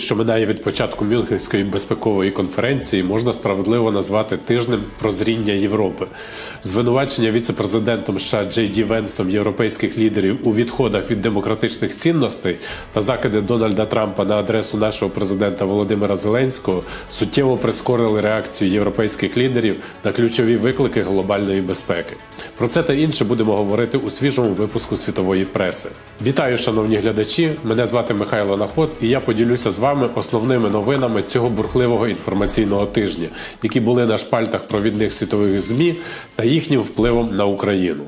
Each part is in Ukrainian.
Що минає від початку Мюнхенської безпекової конференції, можна справедливо назвати тижнем прозріння Європи. Звинувачення віце-президентом США Джей Ді Венсом європейських лідерів у відходах від демократичних цінностей та закиди Дональда Трампа на адресу нашого президента Володимира Зеленського суттєво прискорили реакцію європейських лідерів на ключові виклики глобальної безпеки. Про це та інше будемо говорити у свіжому випуску світової преси. Вітаю, шановні глядачі! Мене звати Михайло Наход, і я поділюся з вами основними новинами цього бурхливого інформаційного тижня, які були на шпальтах провідних світових змі та їхнім впливом на Україну.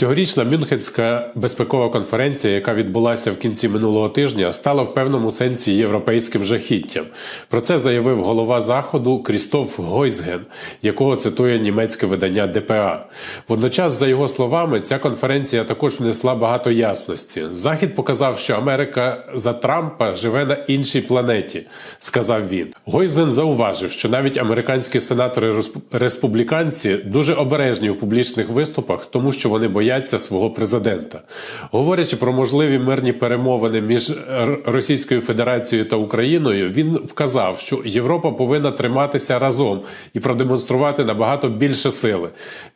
Цьогорічна Мюнхенська безпекова конференція, яка відбулася в кінці минулого тижня, стала в певному сенсі європейським жахіттям. Про це заявив голова заходу Крістоф Гойзген, якого цитує німецьке видання ДПА. Водночас, за його словами, ця конференція також внесла багато ясності. Захід показав, що Америка за Трампа живе на іншій планеті, сказав він. Гойзен зауважив, що навіть американські сенатори республіканці дуже обережні у публічних виступах, тому що вони бояться свого президента. Говорячи про можливі мирні перемовини між Російською Федерацією та Україною, він вказав, що Європа повинна триматися разом і продемонструвати набагато більше сили.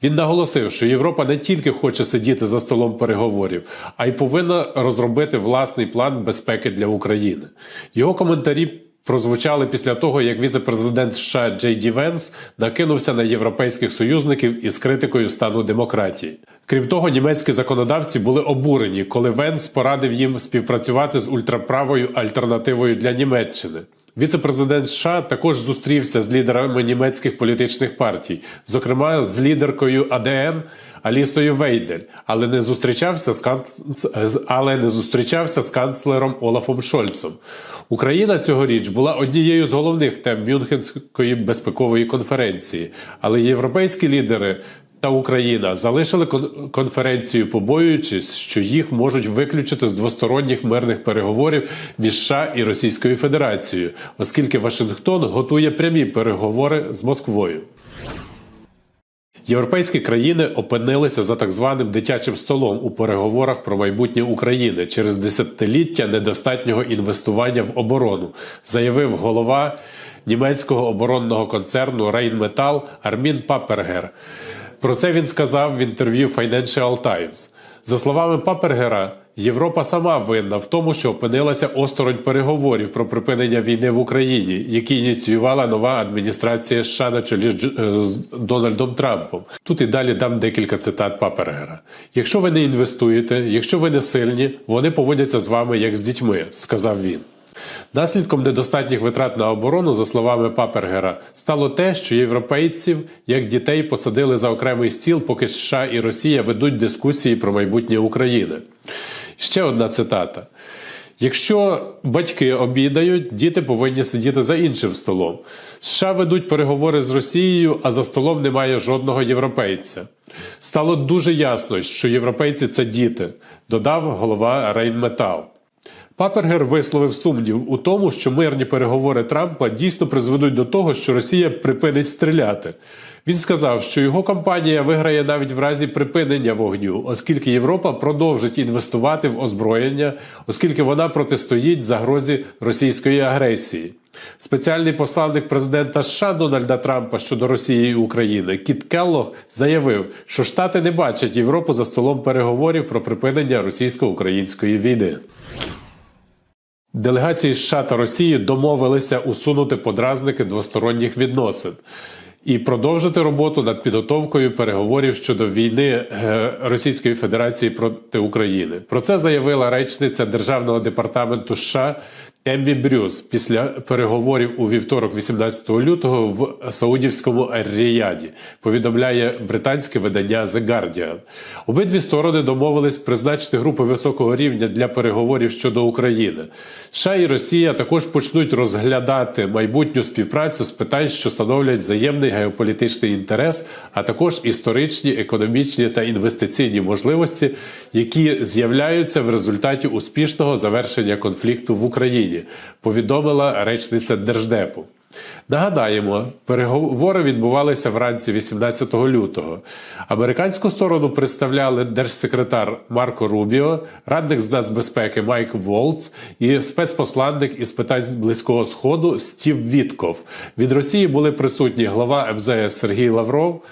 Він наголосив, що Європа не тільки хоче сидіти за столом переговорів, а й повинна розробити власний план безпеки для України. Його коментарі. Прозвучали після того, як віце-президент США Джей Ді Венс накинувся на європейських союзників із критикою стану демократії. Крім того, німецькі законодавці були обурені, коли Венс порадив їм співпрацювати з ультраправою альтернативою для Німеччини. Віце-президент США також зустрівся з лідерами німецьких політичних партій, зокрема з лідеркою АДН Алісою Вейдель, але не зустрічався з канц... але не зустрічався з канцлером Олафом Шольцем. Україна цьогоріч була однією з головних тем Мюнхенської безпекової конференції, але європейські лідери. Та Україна залишили конференцію, побоюючись, що їх можуть виключити з двосторонніх мирних переговорів між США і Російською Федерацією, оскільки Вашингтон готує прямі переговори з Москвою. Європейські країни опинилися за так званим дитячим столом у переговорах про майбутнє України через десятиліття недостатнього інвестування в оборону, заявив голова німецького оборонного концерну Рейнметал Армін Папергер. Про це він сказав в інтерв'ю Financial Times. За словами Папергера, Європа сама винна в тому, що опинилася осторонь переговорів про припинення війни в Україні, які ініціювала нова адміністрація США на чолі з Дональдом Трампом. Тут і далі дам декілька цитат Папергера. Якщо ви не інвестуєте, якщо ви не сильні, вони поводяться з вами як з дітьми, сказав він. Наслідком недостатніх витрат на оборону, за словами Папергера, стало те, що європейців як дітей посадили за окремий стіл, поки США і Росія ведуть дискусії про майбутнє України. Ще одна цитата. Якщо батьки обідають, діти повинні сидіти за іншим столом. США ведуть переговори з Росією, а за столом немає жодного європейця. Стало дуже ясно, що європейці це діти, додав голова Рейнметал. Папергер висловив сумнів у тому, що мирні переговори Трампа дійсно призведуть до того, що Росія припинить стріляти. Він сказав, що його компанія виграє навіть в разі припинення вогню, оскільки Європа продовжить інвестувати в озброєння, оскільки вона протистоїть загрозі російської агресії. Спеціальний посланник президента США Дональда Трампа щодо Росії і України Кіт Келлог заявив, що Штати не бачать Європу за столом переговорів про припинення російсько-української війни. Делегації США та Росії домовилися усунути подразники двосторонніх відносин і продовжити роботу над підготовкою переговорів щодо війни е, Російської Федерації проти України. Про це заявила речниця Державного департаменту США Еммі Брюс після переговорів у вівторок, 18 лютого, в Саудівському Ріяді, повідомляє британське видання The Guardian. Обидві сторони домовились призначити групи високого рівня для переговорів щодо України. США і Росія також почнуть розглядати майбутню співпрацю з питань, що становлять взаємний геополітичний інтерес, а також історичні, економічні та інвестиційні можливості, які з'являються в результаті успішного завершення конфлікту в Україні. Повідомила речниця держдепу. Нагадаємо, переговори відбувалися вранці 18 лютого. Американську сторону представляли держсекретар Марко Рубіо, радник з нацбезпеки Майк Волц і спецпосланник із питань Близького Сходу Стів Вітков. Від Росії були присутні глава МЗС Сергій Лавров.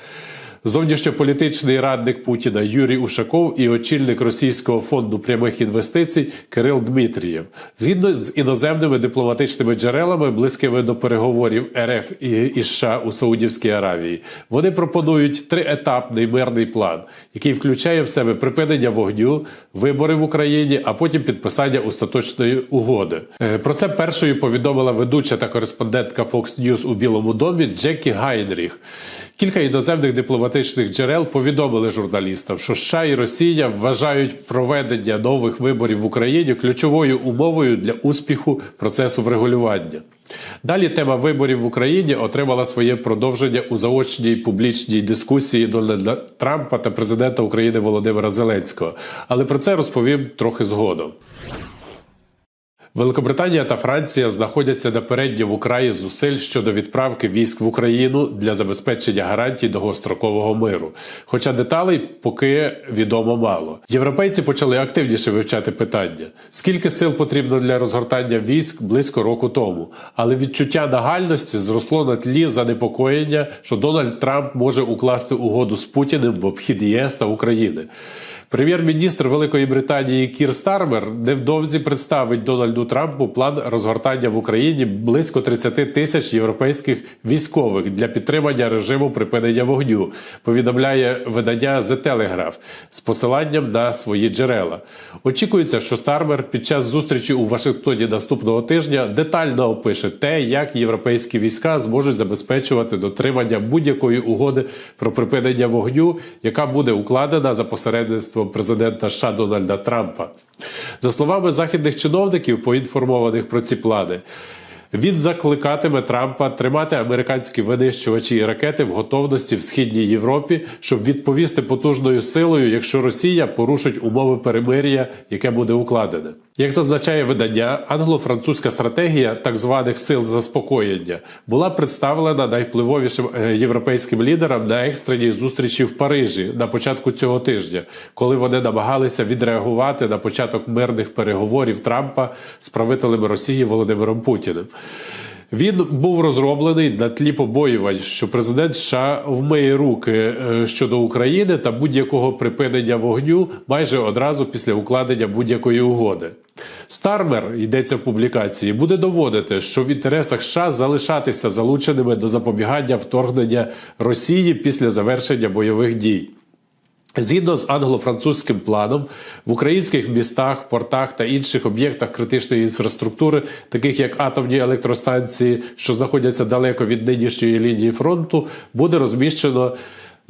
Зовнішньополітичний радник Путіна Юрій Ушаков і очільник Російського фонду прямих інвестицій Кирил Дмитрієв. Згідно з іноземними дипломатичними джерелами, близькими до переговорів РФ і США у Саудівській Аравії, вони пропонують триетапний мирний план, який включає в себе припинення вогню, вибори в Україні, а потім підписання остаточної угоди. Е, Про це першою повідомила ведуча та кореспондентка Fox News у Білому домі Джекі Гайнріх. Кілька іноземних дипломатичних джерел повідомили журналістам, що США і Росія вважають проведення нових виборів в Україні ключовою умовою для успіху процесу врегулювання. Далі тема виборів в Україні отримала своє продовження у заочній публічній дискусії Дональда Трампа та президента України Володимира Зеленського. Але про це розповім трохи згодом. Великобританія та Франція знаходяться на передньому краї зусиль щодо відправки військ в Україну для забезпечення гарантій довгострокового миру. Хоча деталей поки відомо мало. Європейці почали активніше вивчати питання: скільки сил потрібно для розгортання військ близько року тому. Але відчуття нагальності зросло на тлі занепокоєння, що Дональд Трамп може укласти угоду з Путіним в обхід ЄС та України. Прем'єр-міністр Великої Британії Кір Стармер невдовзі представить Дональду Трампу план розгортання в Україні близько 30 тисяч європейських військових для підтримання режиму припинення вогню. Повідомляє видання The Telegraph з посиланням на свої джерела. Очікується, що Стармер під час зустрічі у Вашингтоні наступного тижня детально опише те, як європейські війська зможуть забезпечувати дотримання будь-якої угоди про припинення вогню, яка буде укладена за посередництвом президента США Дональда Трампа. За словами західних чиновників, поінформованих про ці плани. Він закликатиме Трампа тримати американські винищувачі і ракети в готовності в східній Європі, щоб відповісти потужною силою, якщо Росія порушить умови перемир'я, яке буде укладене. Як зазначає видання, англо-французька стратегія так званих сил заспокоєння була представлена найвпливовішим е, європейським лідерам на екстреній зустрічі в Парижі на початку цього тижня, коли вони намагалися відреагувати на початок мирних переговорів Трампа з правителем Росії Володимиром Путіним. Він був розроблений на тлі побоювань, що президент США вмиє руки е, щодо України та будь-якого припинення вогню майже одразу після укладення будь-якої угоди. Стармер йдеться в публікації, буде доводити, що в інтересах США залишатися залученими до запобігання вторгнення Росії після завершення бойових дій. Згідно з англо-французьким планом, в українських містах, портах та інших об'єктах критичної інфраструктури, таких як атомні електростанції, що знаходяться далеко від нинішньої лінії фронту, буде розміщено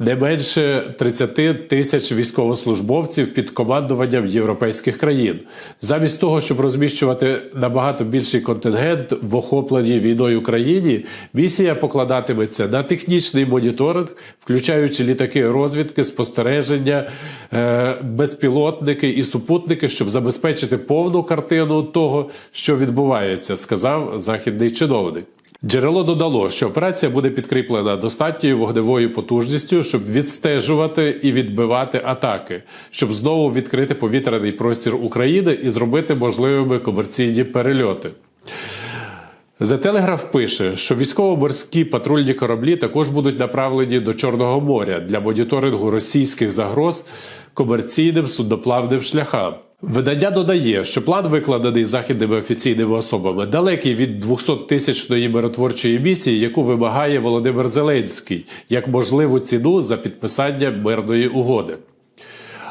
не менше 30 тисяч військовослужбовців під командуванням європейських країн. Замість того, щоб розміщувати набагато більший контингент в охопленій війною країні, місія покладатиметься на технічний моніторинг, включаючи літаки розвідки, спостереження, е, безпілотники і супутники, щоб забезпечити повну картину того, що відбувається, сказав західний чиновник. Джерело додало, що операція буде підкріплена достатньою вогневою потужністю, щоб відстежувати і відбивати атаки, щоб знову відкрити повітряний простір України і зробити можливими комерційні перельоти. The Telegraph пише, що військово-морські патрульні кораблі також будуть направлені до Чорного моря для моніторингу російських загроз комерційним судноплавним шляхам. Видання додає, що план, викладений західними офіційними особами, далекий від 200-тисячної миротворчої місії, яку вимагає Володимир Зеленський, як можливу ціну за підписання мирної угоди.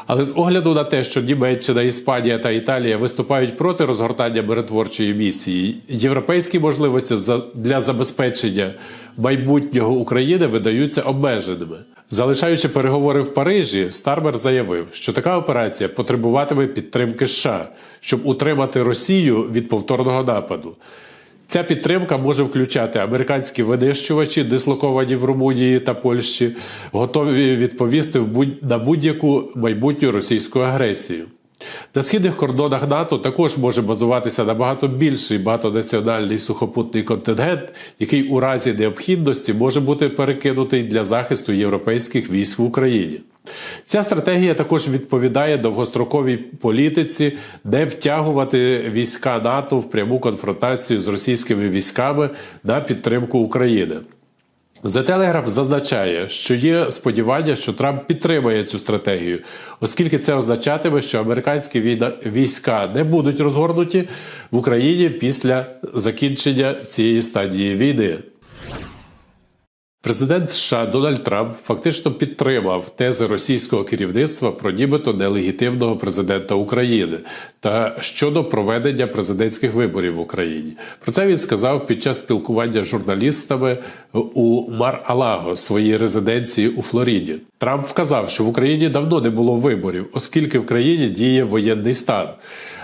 Але з огляду на те, що Німеччина, Іспанія та Італія виступають проти розгортання миротворчої місії, європейські можливості для забезпечення майбутнього України видаються обмеженими. Залишаючи переговори в Парижі, Стармер заявив, що така операція потребуватиме підтримки США, щоб утримати Росію від повторного нападу. Ця підтримка може включати американські винищувачі, дислоковані в Румунії та Польщі, готові відповісти на будь-яку майбутню російську агресію. На східних кордонах НАТО також може базуватися набагато більший багатонаціональний сухопутний контингент, який у разі необхідності може бути перекинутий для захисту європейських військ в Україні. Ця стратегія також відповідає довгостроковій політиці не втягувати війська НАТО в пряму конфронтацію з російськими військами на підтримку України. The Telegraph зазначає, що є сподівання, що Трамп підтримає цю стратегію, оскільки це означатиме, що американські війська не будуть розгорнуті в Україні після закінчення цієї стадії війни. Президент США Дональд Трамп фактично підтримав тези російського керівництва про нібито нелегітимного президента України та щодо проведення президентських виборів в Україні. Про це він сказав під час спілкування з журналістами у Мар-Алаго, своїй резиденції у Флориді. Трамп вказав, що в Україні давно не було виборів, оскільки в країні діє воєнний стан.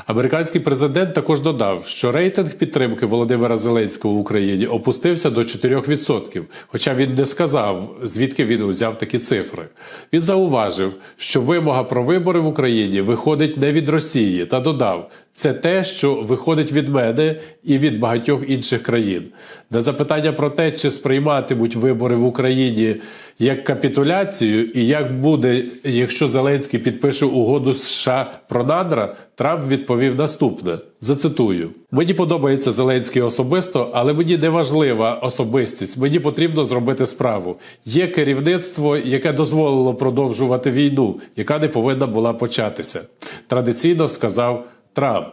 Американський президент також додав, що рейтинг підтримки Володимира Зеленського в Україні опустився до 4%, хоча він не сказав, звідки він узяв такі цифри. Він зауважив, що вимога про вибори в Україні виходить не від Росії, та додав. Це те, що виходить від мене і від багатьох інших країн. На запитання про те, чи сприйматимуть вибори в Україні як капітуляцію, і як буде, якщо Зеленський підпише угоду з США про надра, Трамп відповів наступне: зацитую: мені подобається Зеленський особисто, але мені не важлива особистість. Мені потрібно зробити справу. Є керівництво, яке дозволило продовжувати війну, яка не повинна була початися. Традиційно сказав Трамп.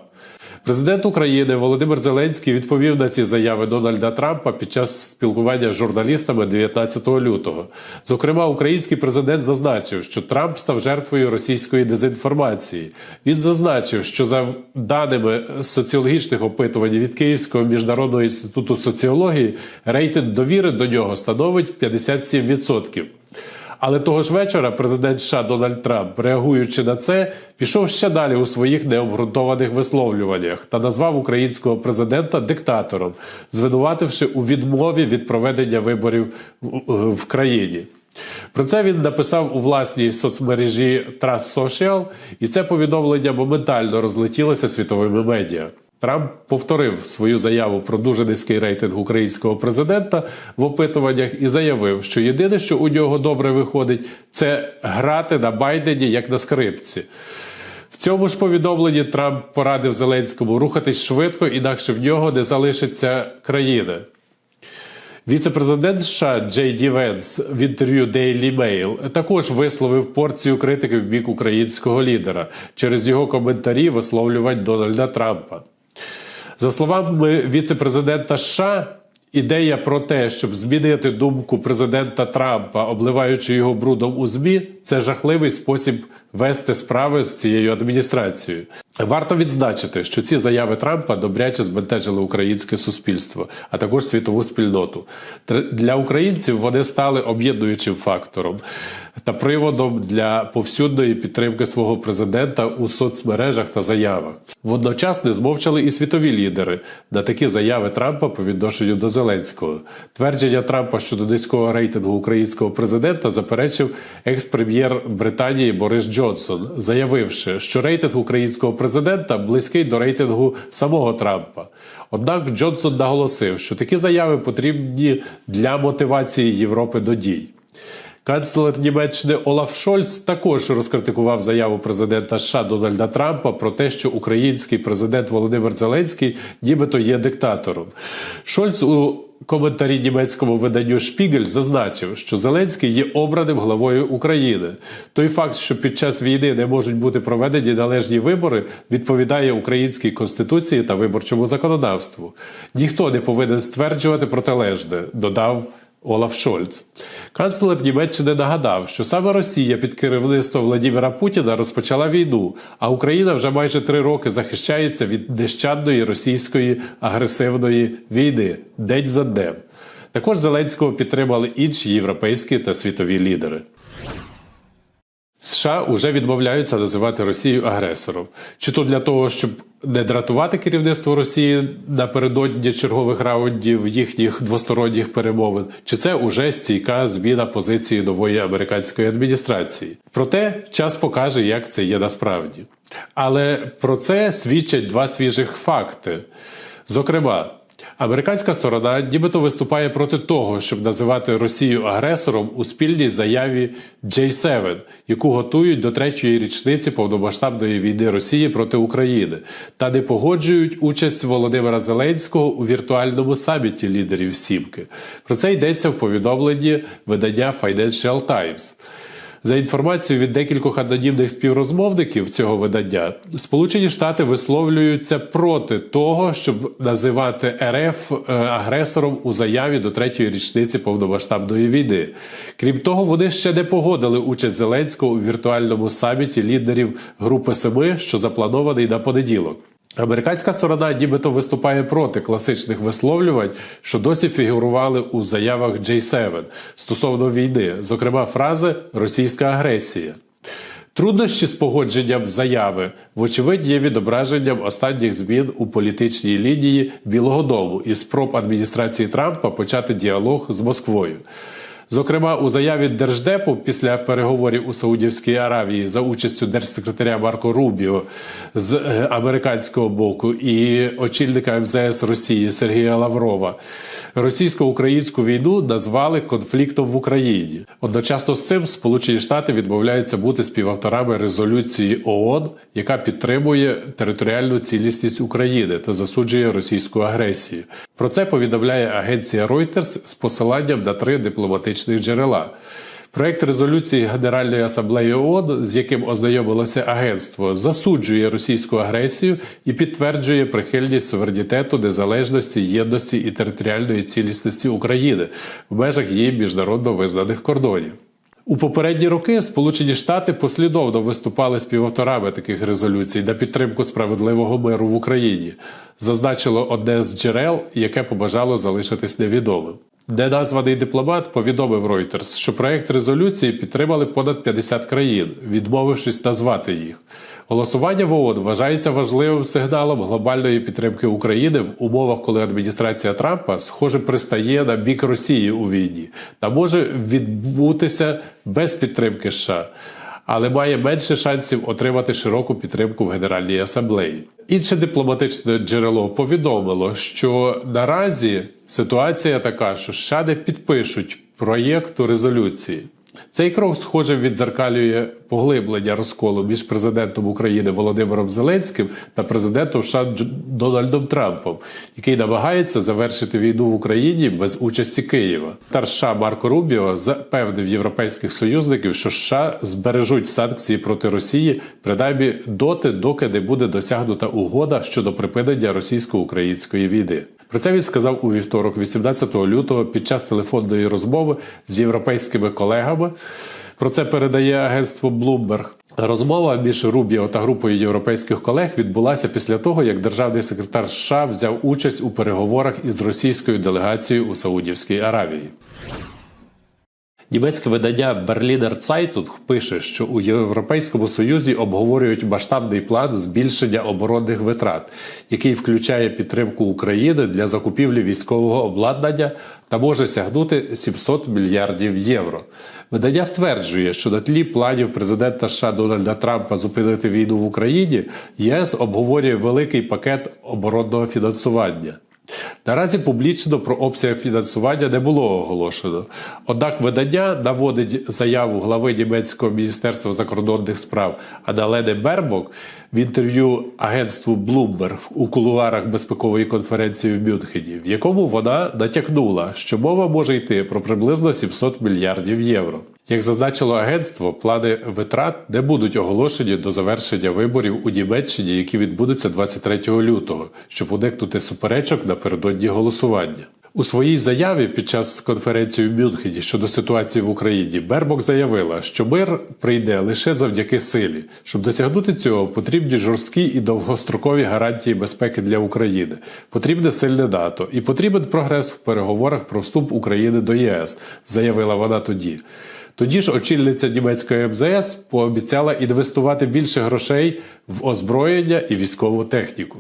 Президент України Володимир Зеленський відповів на ці заяви Дональда Трампа під час спілкування з журналістами 19 лютого. Зокрема, український президент зазначив, що Трамп став жертвою російської дезінформації. Він зазначив, що за даними соціологічних опитувань від Київського міжнародного інституту соціології рейтинг довіри до нього становить 57%. Але того ж вечора президент США Дональд Трамп, реагуючи на це, пішов ще далі у своїх необґрунтованих висловлюваннях та назвав українського президента диктатором, звинувативши у відмові від проведення виборів в- в країні. Про це він написав у власній соцмережі Trust Social, і це повідомлення моментально розлетілося світовими медіа. Трамп повторив свою заяву про дуже низький рейтинг українського президента в опитуваннях і заявив, що єдине, що у нього добре виходить, це грати на Байдені як на скрипці. В цьому ж повідомленні Трамп порадив Зеленському рухатись швидко, інакше в нього не залишиться країна. Віце-президент США Джей Ді Венс в інтерв'ю Daily Mail також висловив порцію критики в бік українського лідера через його коментарі висловлювань Дональда Трампа. За словами віце-президента США, ідея про те, щоб змінити думку президента Трампа, обливаючи його брудом у ЗМІ, це жахливий спосіб вести справи з цією адміністрацією. Варто відзначити, що ці заяви Трампа добряче збентежили українське суспільство, а також світову спільноту. Для українців вони стали об'єднуючим фактором та приводом для повсюдної підтримки свого президента у соцмережах та заявах. Водночас не змовчали і світові лідери на такі заяви Трампа по відношенню до Зеленського. Твердження Трампа щодо низького рейтингу українського президента заперечив екс-прем'єр Британії Борис Джонсон, заявивши, що рейтинг українського президента близький до рейтингу самого Трампа. Однак Джонсон наголосив, що такі заяви потрібні для мотивації Європи до дій. Канцлер Німеччини Олаф Шольц також розкритикував заяву президента США Дональда Трампа про те, що український президент Володимир Зеленський нібито є диктатором. Шольц у коментарі німецькому виданню Шпігель зазначив, що Зеленський є обраним главою України. Той факт, що під час війни не можуть бути проведені належні вибори, відповідає українській конституції та виборчому законодавству. Ніхто не повинен стверджувати протилежне, додав. Олаф Шольц. Канцлер Німеччини нагадав, що саме Росія під керівництвом Владимира Путіна розпочала війну, а Україна вже майже три роки захищається від нещадної російської агресивної війни день за днем. Також Зеленського підтримали інші європейські та світові лідери. США вже відмовляються називати Росію агресором, чи то для того, щоб не дратувати керівництво Росії напередодні чергових раундів їхніх двосторонніх перемовин, чи це уже стійка зміна позиції нової американської адміністрації. Проте час покаже, як це є насправді. Але про це свідчать два свіжих факти. Зокрема, американська сторона нібито виступає проти того, щоб називати Росію агресором у спільній заяві J7, яку готують до третьої річниці повномасштабної війни Росії проти України, та не погоджують участь Володимира Зеленського у віртуальному саміті лідерів Сімки. Про це йдеться в повідомленні видання Financial Times. За інформацією від декількох анонімних співрозмовників цього видання, Сполучені Штати висловлюються проти того, щоб називати РФ е, агресором у заяві до третьої річниці повномасштабної війни. Крім того, вони ще не погодили участь Зеленського у віртуальному саміті лідерів Групи Семи, що запланований на понеділок. Американська сторона нібито виступає проти класичних висловлювань, що досі фігурували у заявах J7 стосовно війни, зокрема фрази Російська агресія. Труднощі з погодженням заяви, вочевидь, є відображенням останніх змін у політичній лінії Білого Дому і спроб адміністрації Трампа почати діалог з Москвою. Зокрема, у заяві Держдепу після переговорів у Саудівській Аравії за участю держсекретаря Марко Рубіо з е, американського боку і очільника МЗС Росії Сергія Лаврова російсько-українську війну назвали конфліктом в Україні. Одночасно з цим Сполучені Штати відмовляються бути співавторами резолюції ООН, яка підтримує територіальну цілісність України та засуджує російську агресію. Про це повідомляє агенція Reuters з посиланням на три дипломатичних джерела. Проект резолюції Генеральної асамблеї ООН, з яким ознайомилося агентство, засуджує російську агресію і підтверджує прихильність суверенітету, незалежності, єдності і територіальної цілісності України в межах її міжнародно визнаних кордонів. У попередні роки Сполучені Штати послідовно виступали співавторами таких резолюцій на підтримку справедливого миру в Україні. Зазначило одне з джерел, яке побажало залишитись невідомим. Неназваний дипломат повідомив Reuters, що проект резолюції підтримали понад 50 країн, відмовившись назвати їх. Голосування в ООН вважається важливим сигналом глобальної підтримки України в умовах, коли адміністрація Трампа, схоже, пристає на бік Росії у війні та може відбутися без підтримки США. Але має менше шансів отримати широку підтримку в Генеральній асамблеї. Інше дипломатичне джерело повідомило, що наразі ситуація така, що США не підпишуть проєкту резолюції. Цей крок, схоже, відзеркалює поглиблення розколу між президентом України Володимиром Зеленським та президентом США Дональдом Трампом, який намагається завершити війну в Україні без участі Києва. Тар США Марко Рубіо запевнив європейських союзників, що США збережуть санкції проти Росії принаймні доти, доки не буде досягнута угода щодо припинення російсько-української війни. Про це він сказав у вівторок, 18 лютого, під час телефонної розмови з європейськими колегами. Про це передає агентство Bloomberg. Розмова між Рубіо та групою європейських колег відбулася після того, як державний секретар США взяв участь у переговорах із російською делегацією у Саудівській Аравії. Німецьке видання Berliner Zeitung пише, що у Європейському Союзі обговорюють масштабний план збільшення оборонних витрат, який включає підтримку України для закупівлі військового обладнання та може сягнути 700 мільярдів євро. Видання стверджує, що на тлі планів президента США Дональда Трампа зупинити війну в Україні ЄС обговорює великий пакет оборонного фінансування. Наразі публічно про обсяг фінансування не було оголошено. Однак видання наводить заяву глави німецького міністерства закордонних справ Адалени Бербок в інтерв'ю агентству Bloomberg у кулуарах безпекової конференції в Мюнхені, в якому вона натякнула, що мова може йти про приблизно 700 мільярдів євро. Як зазначило агентство, плани витрат не будуть оголошені до завершення виборів у Німеччині, які відбудуться 23 лютого, щоб уникнути суперечок напередодні голосування. У своїй заяві під час конференції в Мюнхені щодо ситуації в Україні Бербок заявила, що мир прийде лише завдяки силі. Щоб досягнути цього, потрібні жорсткі і довгострокові гарантії безпеки для України. Потрібне сильне НАТО і потрібен прогрес в переговорах про вступ України до ЄС, заявила вона тоді. Тоді ж очільниця німецької МЗС пообіцяла інвестувати більше грошей в озброєння і військову техніку.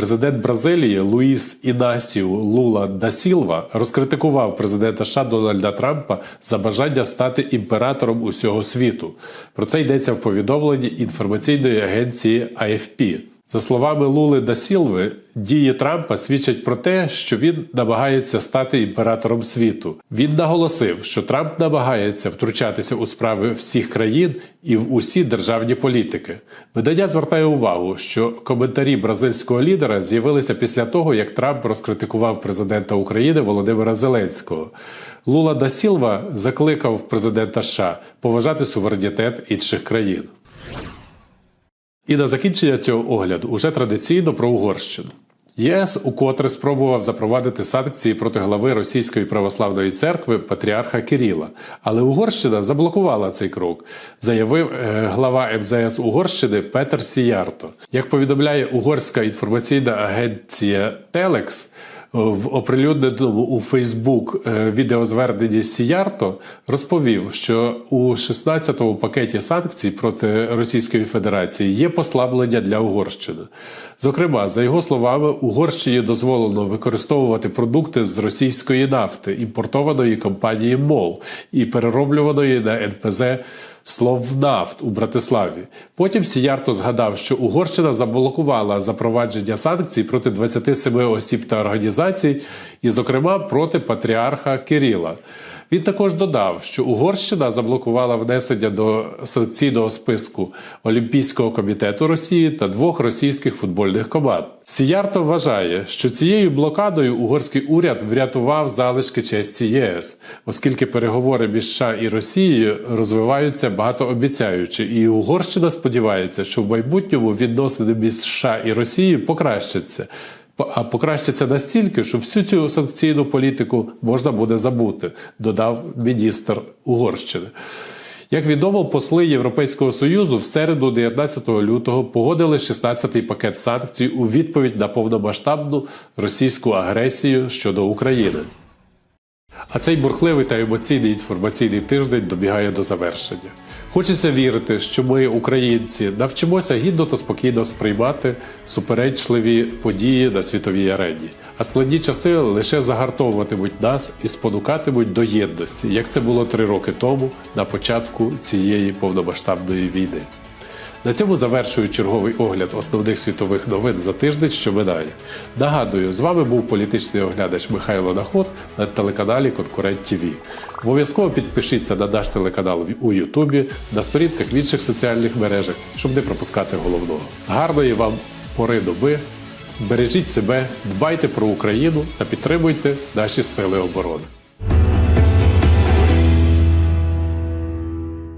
Президент Бразилії Луїс Інасіу Лула да Сілва розкритикував президента США Дональда Трампа за бажання стати імператором усього світу. Про це йдеться в повідомленні інформаційної агенції AFP. За словами Лули да Сілви, дії Трампа свідчать про те, що він намагається стати імператором світу. Він наголосив, що Трамп намагається втручатися у справи всіх країн і в усі державні політики. Видання звертає увагу, що коментарі бразильського лідера з'явилися після того, як Трамп розкритикував президента України Володимира Зеленського. Лула да Сілва закликав президента США поважати суверенітет інших країн. І на закінчення цього огляду уже традиційно про Угорщину. ЄС укотре спробував запровадити санкції проти глави Російської православної церкви патріарха Кирила, але Угорщина заблокувала цей крок, заявив е, глава МЗС Угорщини Петер Сіярто. Як повідомляє угорська інформаційна агенція Телекс. В оприлюдненому у Фейсбук е, відеозверненні Сіярто розповів, що у 16-му пакеті санкцій проти Російської Федерації є послаблення для Угорщини. Зокрема, за його словами, Угорщині дозволено використовувати продукти з російської нафти, імпортованої компанії МОЛ і перероблюваної на НПЗ Словнафт у Братиславі. Потім Сіярто згадав, що Угорщина заблокувала запровадження санкцій проти 27 осіб та організацій, і, зокрема, проти патріарха Кирила. Він також додав, що Угорщина заблокувала внесення до санкційного списку Олімпійського комітету Росії та двох російських футбольних команд. Сіярто вважає, що цією блокадою угорський уряд врятував залишки честі ЄС, оскільки переговори між США і Росією розвиваються багатообіцяючи, і Угорщина сподівається, що в майбутньому відносини між США і Росією покращаться. А покращиться настільки, що всю цю санкційну політику можна буде забути, додав міністр Угорщини. Як відомо, посли Європейського союзу в середу, 19 лютого, погодили 16-й пакет санкцій у відповідь на повномасштабну російську агресію щодо України. А цей бурхливий та емоційний інформаційний тиждень добігає до завершення. Хочеться вірити, що ми, українці, навчимося гідно та спокійно сприймати суперечливі події на світовій арені, а складні часи лише загартовуватимуть нас і спонукатимуть до єдності, як це було три роки тому на початку цієї повномасштабної війни. На цьому завершую черговий огляд основних світових новин за тиждень, що минає. Нагадую, з вами був політичний оглядач Михайло Наход на телеканалі Конкурент ТВ. Обов'язково підпишіться на наш телеканал у Ютубі, на сторінках в інших соціальних мережах, щоб не пропускати головного. Гарної вам пори доби! Бережіть себе, дбайте про Україну та підтримуйте наші сили оборони.